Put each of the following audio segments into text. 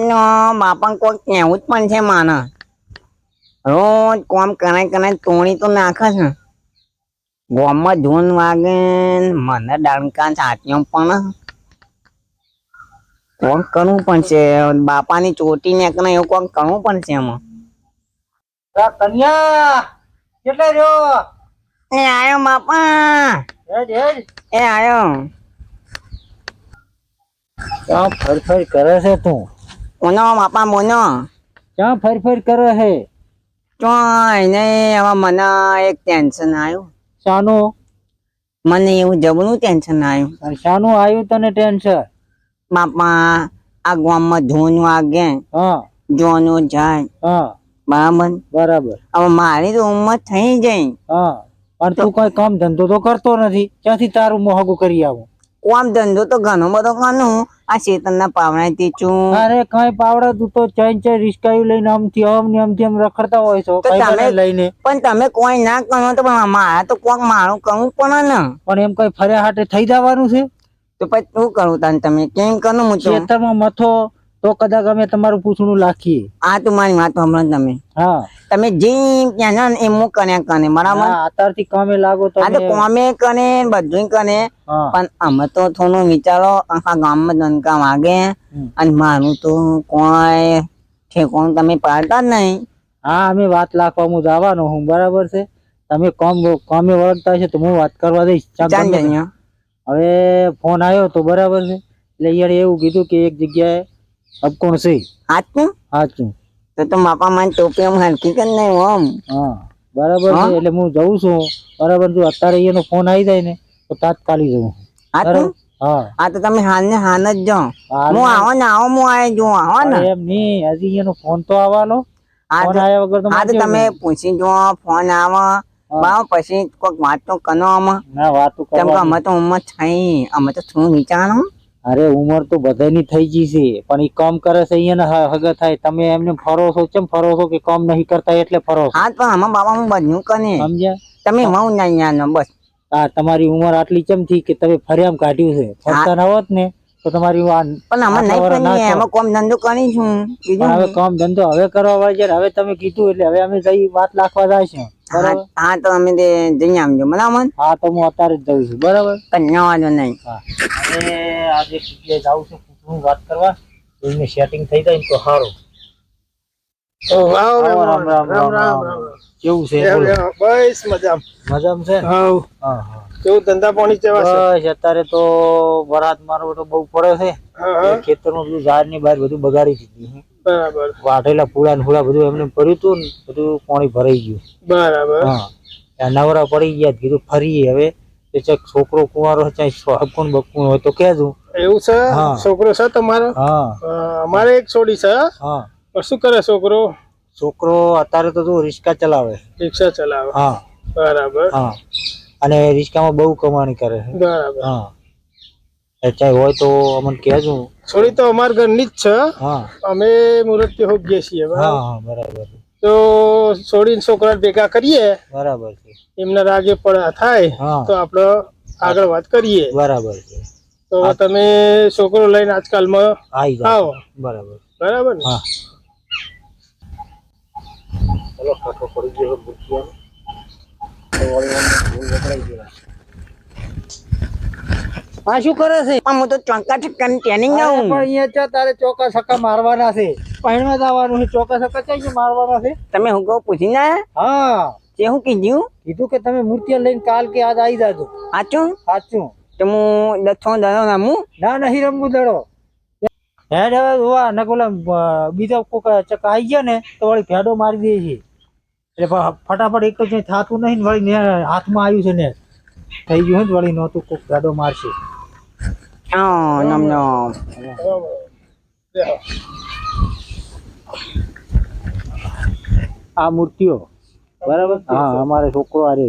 નો બાપા કોઈ કહેવું જ પણ છે માને. રોજ કોમ કરે કરે તોણી તો નાખે છે. ગોમમાં ધૂન વાગે મને ડંકા છાતીઓ પણ. કોણ કરવું પણ છે. બાપાની ચોટી ને એવું કોમ કરવું પણ છે એમાં. કન્યા કેટલે રહ્યો? એ આયો બાપા. એ આયો. ફરફર ફર ફર કરે છે તું? મોનો બાપા મોનો. ક્યાં ફર ફર કરે હે? ચોય નહીં હવે મને એક ટેન્શન આવ્યું શાનું? મને એવું જબરું ટેન્શન આવ્યું શાનું આવ્યું તને ટેન્શન? બાપા આ ગામમાં ધૂન હા. જોનું જાય. હા. બરાબર? બરાબર. હવે મારી તો ઉંમર થઈ જાય હા. પણ તું કોઈ કામ ધંધો તો કરતો નથી. ક્યાંથી તારું મોહગું કરી આવું? કોમ ધંધો તો ઘણો બધો કરું. આ શેતનના પાવણાથી છું. અરે કઈ પાવડા તું તો ચૈન ચૈન રિસ્કાયું લઈને આમથી આમ ને આમથી આમ રખડતા હોય છો તમે- લઈને. પણ તમે કોઈ ના કહો તો પણ મારા તો કોક મારું કહું પણ ને. પણ એમ કઈ ફર્યા હાટે થઈ જવાનું છે? તો પછી શું કરું તાન તમે કેમ કરું? હું તો ખેતરમાં મથો તો કદાચ અમે તમારું પૂછણું લાખીએ. આ તો મારી વાત હમણાં તમે. હા. તમે જે ત્યાં એ હું કને કને બરાબર? અત્યારથી કામે લાગો આ તો કોમે કરે બધું કને. પણ અમે તો થોડું વિચારો આખા ગામમાં દનકા વાગે. અને મારું તો કોઈ ઠેકોણ તમે પાડતા જ નહીં. હા અમે વાત લાખવા હું જવાનો હું બરાબર છે? તમે કોમ કોમે વળગતા છે તો હું વાત કરવા દઈશ હવે ફોન આવ્યો તો બરાબર છે. એટલે યાર એવું કીધું કે એક જગ્યાએ અપકોણ છે? હાચું સાચું તો તો માપા માં ટોપી આમ હલકી કરી નહીં ઓમ હા બરાબર છે એટલે હું જઉં છું. બરાબર જો અત્યારે એનો ફોન આવી જાય ને તો તાત્કાલિક જઉં. હાચું તો? હા. આ તો તમે હાલ ને હાલ જ જો હું આવો ને આવો હું આય જો આવો ને. એમ નહીં હજી એનો ફોન તો આવવાનો. ફોન આવ્યા વગર તો આ તો તમે પૂછી જો ફોન આવો. બાવ પછી કોઈક વાત તો કરો આમાં. ના વાતું કરવા અમે તો ઉંમર થઈ અમે તો શું વિચારો અરે ઉંમર તો બધાની થઈ ગઈ છે પણ એ કામ કરે છે અહીંયા હગા થાય. તમે એમને ફરો છો કેમ ફરો છો કે કામ નહીં કરતા એટલે ફરો છો હા પણ આમાં બાબા હું બધું કને સમજ્યા? તમે મઉ ના બસ. આ તમારી ઉંમર આટલી કેમ થી કે તમે ફરિયામ કાઢ્યું છે? ફરતા ના હોત ને. તો તમારી આ પણ અમે નહીં પણ ના એમાં કોમ ધંધો કરીશું બીજું હવે કોમ ધંધો હવે કરવા વાળા છે હવે તમે કીધું એટલે હવે અમે જઈ વાત લાખવા જાય છે. હા તો અમે તે જઈ આવજો બરાબર? હા તો હું અત્યારે જ જઉં છું. બરાબર? કન્યા વાંધો નહીં. હવે આજે જગ્યાએ જાઉં છું હું વાત કરવા. એમને સેટિંગ થઈ જાય તો સારું આવો રામ રામ રામ રામ કેવું છે? બસ મજામાં. મજામાં છે? હા હા. કેવું ધંધા પાણી કેવા છે? બસ અત્યારે તો વરાત મારો તો બહુ પડે છે ખેતરનું ખેતરનું બધું ઝાડની બહાર બધું બગાડી દીધું બરાબર. વાઢેલા ફૂલા ને ફૂલા બધું એમને પડ્યું હતું ને બધું પાણી ભરાઈ ગયું. બરાબર. હા. નવરા પડી ગયા કીધું ફરીએ હવે. છોકરો કુંવારો છે હકુન બકુન હોય તો કેજો એવું છે? છોકરો છે તમારો? હા. અમારે એક છોડી છે હા? શું કરે છોકરો? છોકરો અત્યારે તો રિક્ષા ચલાવે. રિક્ષા ચલાવે. હા. બરાબર. હા. અને રિક્ષામાં બહુ કમાણી કરે છે. બરાબર. હા. એ ચાહે હોય તો અમને કહેજો. છોડી તો અમારા ઘરની જ છે. હા. અમે મુરત હોગીએ છીએ હા બરાબર? હા બરાબર. તો છોડીને છોકરા ભેગા કરીએ બરાબર છે. એમના રાગે પણ થાય તો આપણે આગળ વાત કરીએ. બરાબર છે. તો તમે છોકરો લઈને આજકાલમાં આવી જાઓ. બરાબર. બરાબર ને? હા. ચલો કાકો પડી ગયો બુટિયાનો તો વળી આમ ધૂળ વપરાઈ ગયો આ શું કરે છે? પણ હું તો ચોંકા ચક્કાની ટ્રેનિંગ અરે જાઉં પણ અહીંયા ચા તારે ચોકા છક્કા મારવાના છે? પૈણમાં જવાનું છે. ચોકા છક્કા ચાઈ ગયા મારવાના છે? તમે હું કહું પૂછી ના હા. તે હું કીધું? કીધું કે તમે મૂર્તિઓ લઈને કાલ કે આજ આવી જાજો. સાચું? સાચું. તો હું દસો દરો રમું? ના નહીં રમવું દડો. હેડ હવે જોવા ને ઓલા અ, બીજા કોક ચક્કા આવી ગયા ને તો વળી ભેડો મારી દે છે. એટલે ફટાફટ એક જ થતું થાતું નહીં વળી ને હાથમાં આવ્યું છે ને થઈ ગયું ને વળી નહોતું કોક ગાડો મારશે. નમ નમ. આ મૂર્તિઓ. બરાબર હા અમારે છોકરો આ રે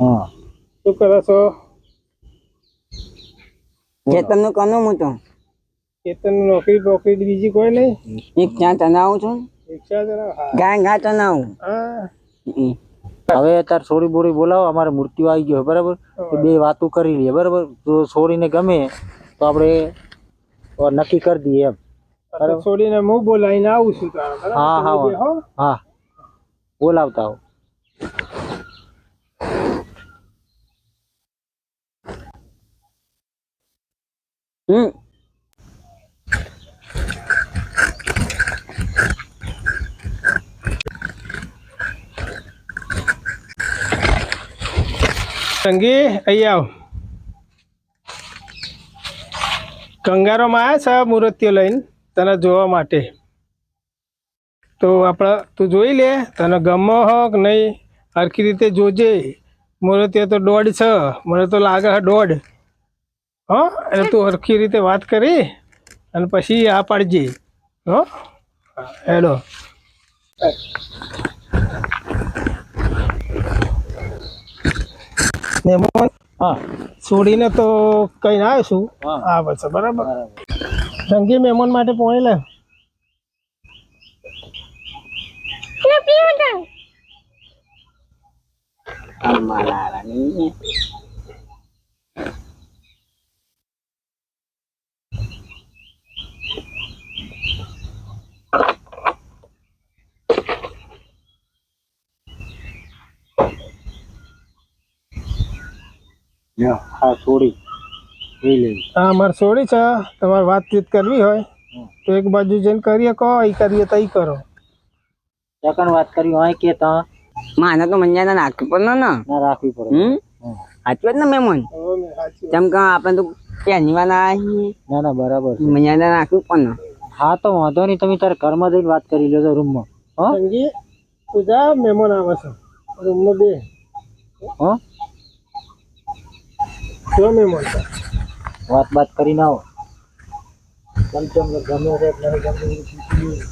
હા. શું કરો છો? ખેતરનું કનું હું તો ખેતરની નોકરી બોકરી બીજી કોઈ નહીં? એક ત્યાં આવું છું? રિક્ષા ચલાવો હા. ગાય ગા તનાવું હા. હવે તાર છોડી બોડી બોલાવો અમારે મૂર્તિઓ આવી ગયો બરાબર? તો બે વાતો કરી લઈએ બરાબર? તો છોડીને ગમે તો આપણે નક્કી કરી દઈએ એમ. છોડીને હું બોલાવીને આવું છું હા, હા, હા. બોલાવતા હો. હમ. સંગી અહીં આવ. કંગારોમાં આવ્યા છે મૂર્તિઓ લઈને તને જોવા માટે. તો આપણે તું જોઈ લે તને ગમો હો કે નહીં? હરખી રીતે જોજે. મૂર્તિઓ તો દોઢ છે મને તો લાગે છે દોઢ હો એટલે તું હરખી રીતે વાત કરી અને પછી આ પાડજે. હો હા, હા. છોડીને તો કઈ ના આવીશું હા. આ બસ બરાબર? બરાબર. સંગી મહેમાન માટે પોણી લે. લ્યો, હા છોડી જોઈ લેવી હા મારે છોડી છે. તમારે વાતચીત કરવી હોય તો એક બાજુ જઈને કરીએ કહો એ કરીએ તો એ કરો. ચકણ વાત કરી હોય કે તા? માને તો મંજાને નાખવી પડે ને ના. રાખવી પડે. હમ. સાચું જ ને મેમન? હવે મેં સાચી. વાત. જેમ કે આપણે તો પહેલી વાર ના ના બરાબર મંજાને નાખવું પડે ને. હા તો વાંધો નહીં તમે તારે ઘરમાં જઈને વાત કરી લેજો રૂમમાં. હા? પૂજા મહેમાન આવે છે. રૂમમાં બે. હો? જો મહેમાન વાત વાત બાત કરીને આવો કેમ કેમ ગમે છે કે નહીં ગમે એ પૂછી લો.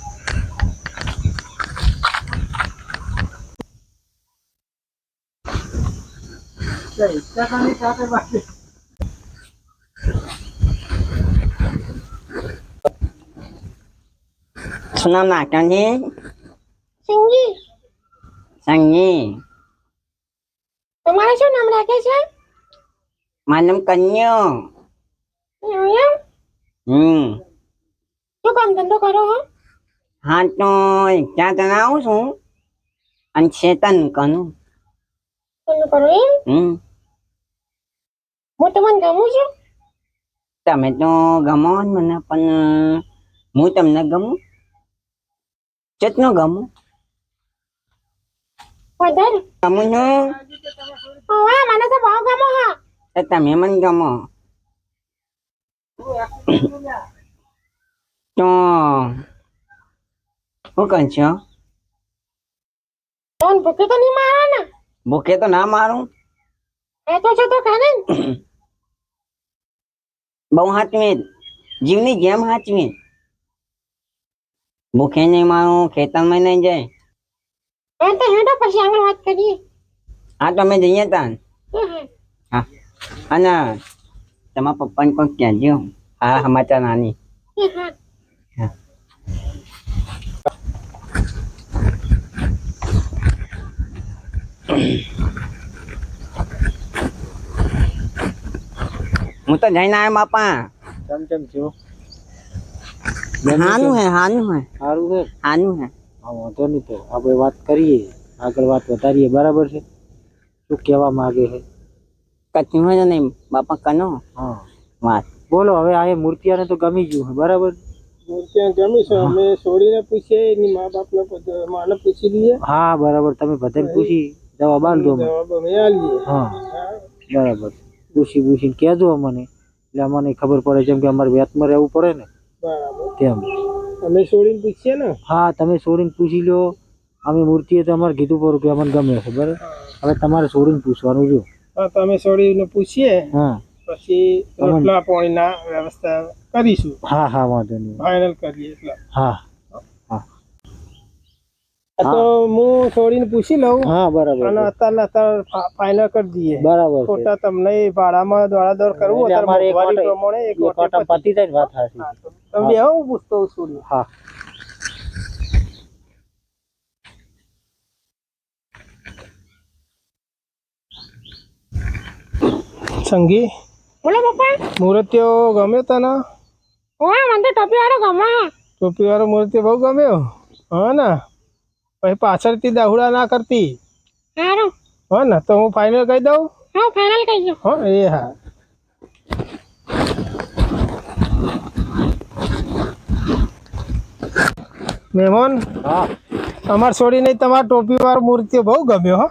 શું નામ નાખ્યું છે સિંગી. સંગી. તમારે શું નામ રાખે છે મારું નામ કન્યો એવું એમ? હમ શું કામ ધંધો કરો હો હા તો ત્યાં તને આવું છું અને ચેતન કનું ધંધો કરો એમ હમ હું તમને ગમું છું તમે તો ગમો જ મને પણ હું તમને ગમું ચેતનો ગમું વધારે ગમું છું ઓવે મને તો બહુ ગમો હા તમે મને ગમો તો શું કરશો ફોન ભૂખે તો નહીં મારા ને ભૂખે તો ના મારું એ તો છો તો ખાને બહુ હાચવી જીવની જેમ હાચવી ભૂખે નહીં મારું ખેતરમાં નહીં જાય એ તો હેડો પછી આગળ વાત કરીએ હા તો અમે જઈએ તાન હે, હે. હા અને તમારા પપ્પાને કોઈ કહેજો હા સમાચાર નાની હે, હે. હું તો જઈને આવ્યો બાપા કેમ કેમ છો હાનું હે હાનું હે સારું છે હાનું હે હા વાંધો નહીં તો આપણે વાત કરીએ આગળ વાત વધારીએ બરાબર છે શું કહેવા માંગે છે કચ્છું હોય નહીં બાપા કનો? હા. વાત. બોલો હવે આ મૂર્તિઓને મૂર્તિયાને તો ગમી ગયું છે બરાબર? મૂર્તિઓ ગમી છે અમે છોડીને પૂછીએ એની મા બાપને માને પૂછી લઈએ. હા બરાબર તમે બધાને પૂછી જવાબ આલજો દો જવાબ અમે આલીએ હા. બરાબર. પૂછી પૂછીને કહેજો અમને. એટલે અમને ખબર પડે જેમ કે અમારે વેતમાં રહેવું પડે ને. બરાબર. તેમ. અમે છોડીને પૂછીએ ને? હા તમે છોડીને પૂછી લો અમે મૂર્તિએ તો અમારે કીધું પડું કે અમને ગમે છે બરાબર? હવે તમારે છોડીને પૂછવાનું જો હા તો અમે છોડીને પૂછીએ હા. પછી રોટલા પાણીના વ્યવસ્થા કરીશું. હા હા વાંધો નહીં. ફાઇનલ કરીએ એટલે. હા. તો હું. છોડીને પૂછી લઉં. હા બરાબર અને. અત્યારે અત્યારે ફાઇનલ કરી દઈએ. બરાબર ખોટા તમને ભાડામાં દોડા દોડ કરવું મોંઘવારી પ્રમાણે એક પતી. જાય વાત હા, તો તમે બે હું પૂછતો છું હા. સંગી? બોલો પપ્પા. મૂર્તિઓ ગમે તને? ઓવે મને તો ટોપી વાળો ગમો. હા ટોપી વાળો મૂર્તિ બહુ ગમ્યો? હા ને. પછી પાછળથી દાહુડા ના કરતી. સારું હા ને તો હું ફાઇનલ કહી દઉં? હા ફાઇનલ કહી દો હા એ હા. મહેમાન? હા. અમાર છોડી નહીં તમારા ટોપી વાળો મૂર્તિ બહુ ગમ્યો હો.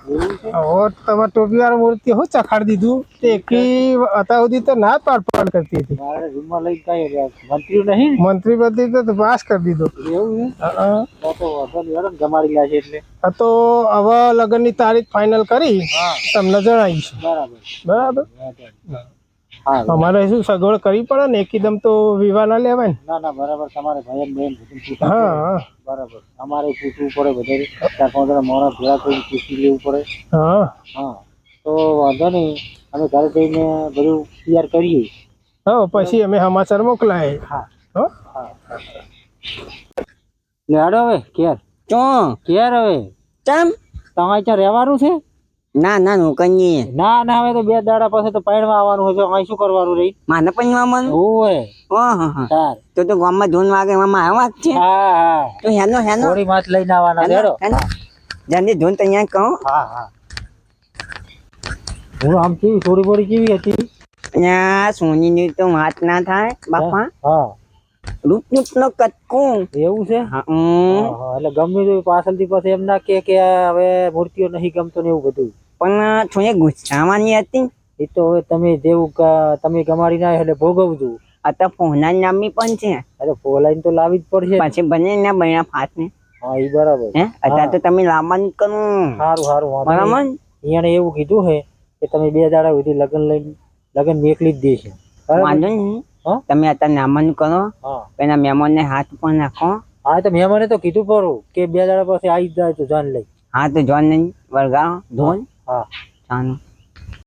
તમાર ટોપી વાળો મૂર્તિ હું ચખાડી દીધું? તે અત્યાર સુધી તો ના પાડ પાડ કરતી હતી. મંત્રી નહીં મંત્રી પતિ તો પાસ કરી દીધો. એવું. તો હવે લગ્નની તારીખ ફાઇનલ કરી તમને જણાવીશ. બરાબર. બરાબર? અમારે શું સગવડ કરવી પડે ને? એકદમ તો વિવાહ ના લેવાય ને. ના ના બરાબર. તમારે ભાઈ બેન હા હા. બરાબર. અમારે પૂછવું પડે બધે. ચાર પાંચ જણા મોડા ભેગા કરી પૂછી લેવું પડે. હા. હા. તો વાંધો નહીં. અમે ઘરે જઈને બધું તૈયાર કરીએ. હા પછી અમે સમાચાર મોકલાય. હા. હા? લે હાડો હવે કેર ચો? કેર હવે. કેમ તમારે ત્યાં રહેવાનું છે? ના ના નોકરીએ ના ના હવે તો બે દાડા પાસે તો પાણીમાં આવવાનું હોય અહીં શું કરવાનું રહી? માને પણ મન ઓય હો. તાર તો તો ગામમાં ધૂન વાગે મામા આવા છે. હા હા. તો હેનો હેનો. થોડી માછ લઈને આવવાના છે, હેડો. હેનો તો અહીંયા કહો. હા હા. હું આમ કેવી થોડી બોડી કેવી હતી? અહીંયા સોની ની તો વાત ના થાય બાપા. હા. રૂપ રૂપ નો કટકો એવું છે એટલે ગમે પાછળ પાછળથી પછી એમ ના કે કે હવે મૂર્તિઓ નહીં ગમતો ને એવું બધું. પણ થોડી ગુસ્સાવાની હતી. એ તો હવે તમે જેવું તમે ગમાડી ના એટલે ભોગવજો. અત્યારે ફોના નામની પણ છે. અરે ફોલાઈન તો લાવી જ પડશે. પછી બને ના બન્યા ફાટ ને હા એ બરાબર. હે? અત્યારે તો તમે લાંબા કરું સારું સારું બરાબર? એને એવું કીધું છે કે તમે બે દાડા સુધી લગ્ન લઈને લગ્ન મેકલી જ દેશે. વાંધો નહીં? તમે અત્યારે નામન કરો એના મહેમાન ને હાથ પણ નાખો. હા તો મહેમાને તો કીધું પરું કે બે દાડા પછી આવી જાય તો જાન લઈ. હા તો જોન નહીં વળગાવ ધોન. હા. ચાલો